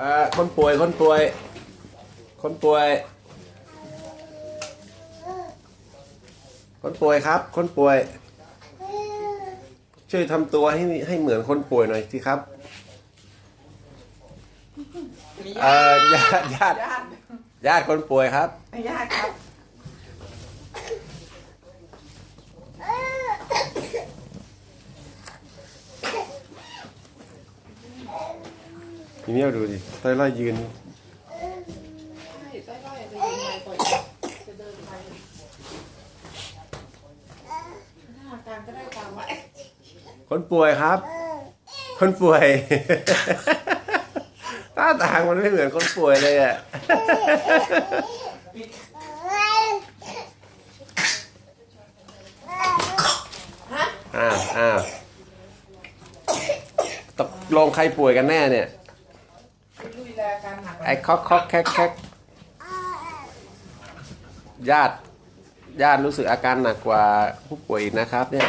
อ่าคนป่วยคนป่วย คนป่วย คนป่วยครับ คนป่วย ช่วยทำตัวให้ให้เหมือนคนป่วยหน่อยสิครับมีเอ่ญาอติญาติญาติญาติญาติคนป่วยครับ ญาติครับ ทีนี้เราดูดิต้อยล่อยยืนใช่ต้อยๆจะยืนไปก่อนจะเดินไปหน้าการก็ได้ตามว่าเอ๊ะคนป่วยครับ คนป่วยหน้าตางมันไม่เหมือนคนป่วยเลยอะฮะอ้าวอ้าวตกลงใครป่วยกันแน่เนี่ยดู แลอาการหนักไอ้คอกคอกแคกแคกญาติญาติรู้สึกอาการหนักกว่าผู้ป่วยอีกนะครับ เนี่ย